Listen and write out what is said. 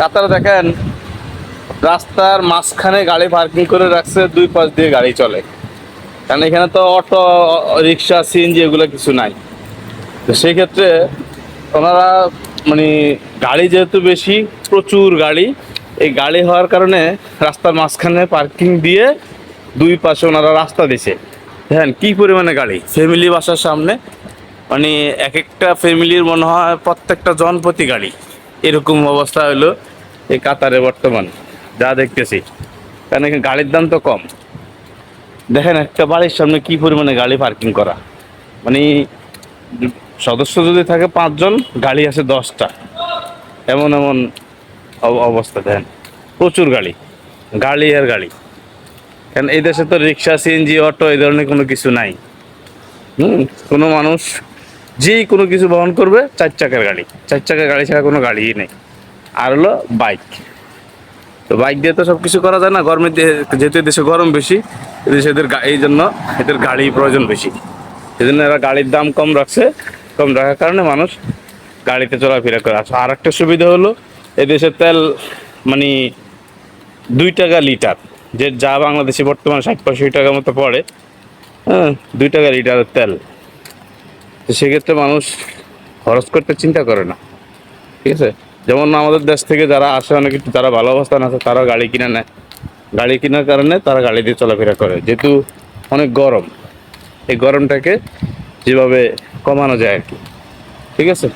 কাতারে দেখেন, রাস্তার মাঝখানে গাড়ি পার্কিং করে রাখছে, দুই পাশ দিয়ে গাড়ি চলে। কারণ এখানে তো অটো, রিক্সা, সিএনজি এগুলো কিছু নাই। তো সেই ক্ষেত্রে ওনারা মানে গাড়ি যেহেতু বেশি, প্রচুর গাড়ি, এই গাড়ি হওয়ার কারণে রাস্তার মাঝখানে পার্কিং দিয়ে দুই পাশে ওনারা রাস্তা দিছে। দেখেন, কি পরিমাণে গাড়ি ফ্যামিলি বাসার সামনে মানে এক একটা ফ্যামিলির মনে হয় প্রত্যেকটা জনপ্রতি গাড়ি। এরকম অবস্থা হলো এই কাতারে বর্তমান, যা দেখতেছি। কারণ এখানে গাড়ির দাম তো কম। দেখেন একটা বাড়ির সামনে কি পরিমাণে গাড়ি পার্কিং করা। মানে সদস্য যদি থাকে পাঁচজন, গাড়ি আছে দশটা। এমন এমন অব- অবস্থা, দেখেন। প্রচুর গাড়ি গাড়ি আর গাড়ি। কারণ এই দেশে তো রিক্সা, সিএনজি, অটো এই ধরনের কোনো কিছু নাই। হুম, কোনো মানুষ যেই কোনো কিছু বহন করবে, চার চাকার গাড়ি। চার চাকার গাড়ি ছাড়া কোনো গাড়িই নেই। আর হলো বাইক। তো বাইক দিয়ে তো সব কিছু করা যায় না, গরমের যেহেতু দেশে গরম বেশি, এদেশে এদের এই জন্য এদের গাড়ি প্রয়োজন বেশি। এই জন্য এরা গাড়ির দাম কম রাখছে, কম রাখার কারণে মানুষ গাড়িতে চলাফেরা করে। আছে আর একটা সুবিধা হলো এদেশের তেল মানে দুই টাকা লিটার, যে যা বাংলাদেশে বর্তমানে ষাট পঁয়ষট্টি টাকার মতো পড়ে হ্যাঁ দুই টাকা লিটারের তেল। সেক্ষেত্রে মানুষ খরচ করতে চিন্তা করে না। ঠিক আছে? যেমন আমাদের দেশ থেকে যারা আসে, অনেক যারা ভালো অবস্থান আছে, তারা গাড়ি কিনে নেয়। গাড়ি কেনার কারণে তারা গাড়ি দিয়ে চলাফেরা করে। যেহেতু অনেক গরম, এই গরমটাকে যেভাবে কমানো যায় আর কি। ঠিক আছে?